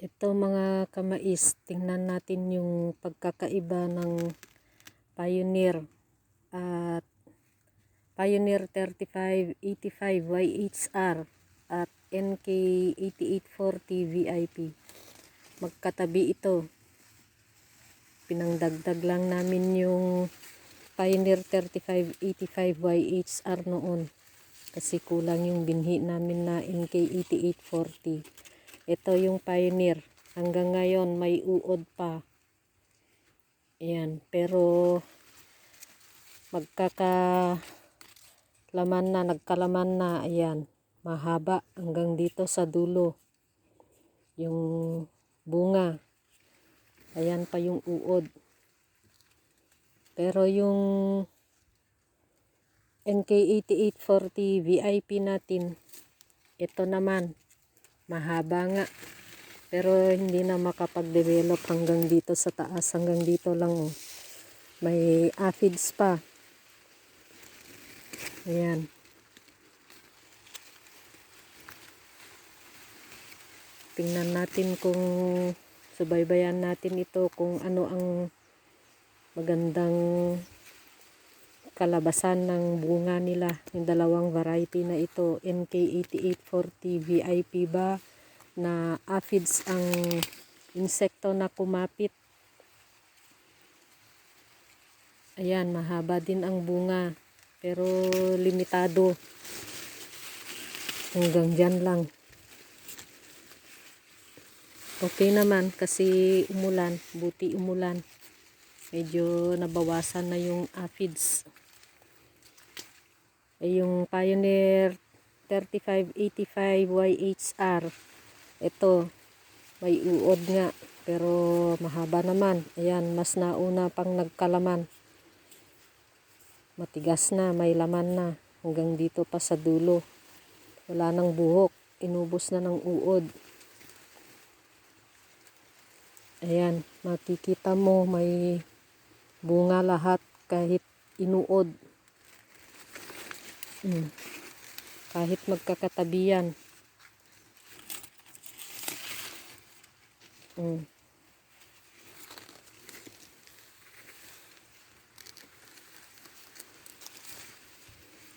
Ito mga kamais, tingnan natin yung pagkakaiba ng Pioneer at Pioneer 3585 YHR at NK8840 VIP. Magkatabi ito. Pinangdagdag lang namin yung Pioneer 3585 YHR noon kasi kulang yung binhi namin na NK8840. Ito yung Pioneer. Hanggang ngayon may uod pa. Ayan. Pero magkaka laman na, nagkalaman na. Ayan. Mahaba hanggang dito sa dulo. Yung bunga. Ayan pa yung uod. Pero yung NK8840 VIP natin, ito naman, mahaba nga. Pero hindi na makapag-develop hanggang dito sa taas. Hanggang dito lang oh. May aphids pa. Ayan. Tingnan natin kung subaybayan natin ito kung ano ang magandang kalabasan ng bunga nila. Yung dalawang variety na ito, NK8840 VIP ba na aphids ang insekto na kumapit. Ayan, mahaba din ang bunga. Pero limitado. Hanggang dyan lang. Okay naman kasi umulan. Buti umulan. Medyo nabawasan na yung aphids. Eh, yung Pioneer 3585 YHR. Ito, may uod nga. Pero mahaba naman. Ayan, mas nauna pang nagkalaman. Matigas na, may laman na. Hanggang dito pa sa dulo. Wala nang buhok. Inubos na ng uod. Ayan, makikita mo may bunga lahat kahit inuod. Hmm. Kahit magkakatabi yan. Hmm.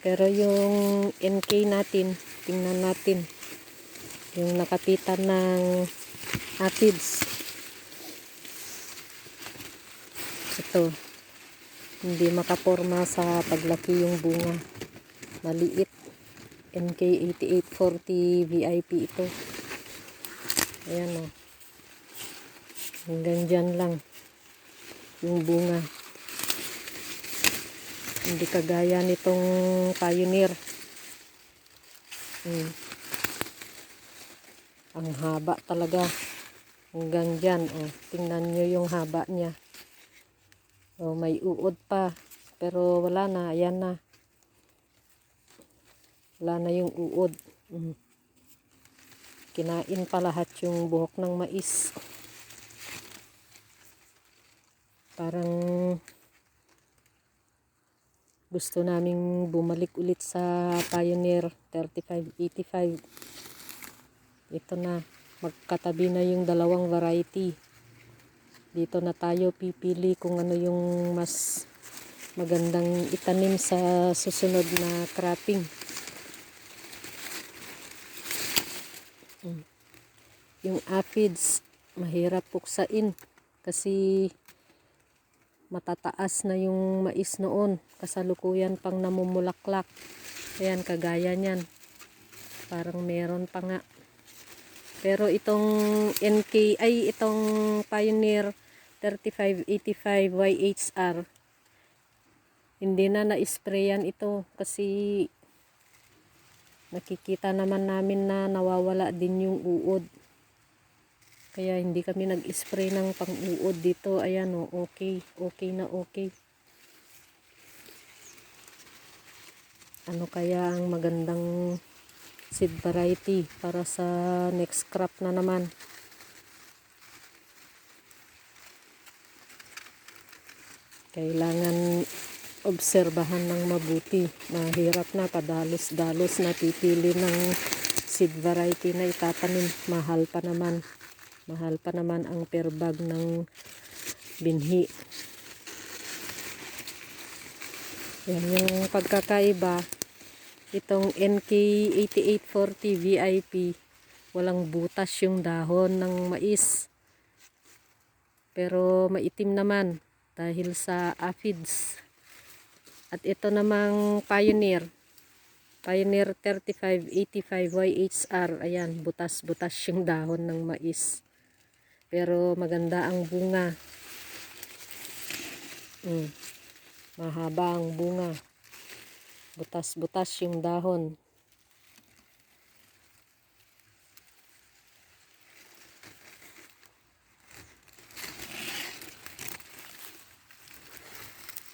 Pero yung NK natin, tingnan natin. Yung nakapitan ng aphids. Ito. Hindi makaporma sa paglaki yung bunga. Maliit. NK8840 VIP ito. Ayan o. Hanggang dyan lang. Yung bunga. Hindi kagaya nitong Pioneer. Hmm. Ang haba talaga. Hanggang dyan. Oh. Tingnan nyo yung haba niya. Oh, may uod pa. Pero wala na. Ayan na. Wala na yung uod. Mm. Kinain pa lahat yung buhok ng mais. Parang gusto naming bumalik ulit sa Pioneer 3585. Ito na. Magkatabi na yung dalawang variety. Dito na tayo pipili kung ano yung mas magandang itanim sa susunod na cropping. Yung aphids, mahirap puksain kasi matataas na yung mais noon. Kasalukuyan pang namumulaklak. Ayan, kagaya niyan. Parang meron pa nga. Pero itong NK, ay itong Pioneer 3585 YHR, hindi na na-sprayan ito kasi nakikita naman namin na nawawala din yung uod. Kaya hindi kami nag-spray ng pang-uod dito. Ayan o, okay. Okay na okay. Ano kaya ang magandang seed variety para sa next crop na naman. Kailangan obserbahan ng mabuti. Mahirap na, padalos-dalos na pipili ng seed variety na itatanim. Mahal pa naman. Mahal pa naman ang per bag ng binhi. Yan yung pagkakaiba. Itong NK8840 VIP, walang butas yung dahon ng mais. Pero maitim naman dahil sa aphids. At ito namang Pioneer. Pioneer 3585 YHR. Ayan, butas-butas yung dahon ng mais. Pero maganda ang bunga. Mm. Mahaba ang bunga. Butas-butas yung dahon.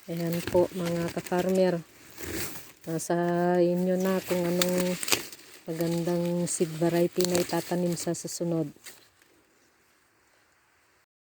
Ayan po mga ka-farmer. Nasa inyo na kung anong magandang seed variety na itatanim sa susunod.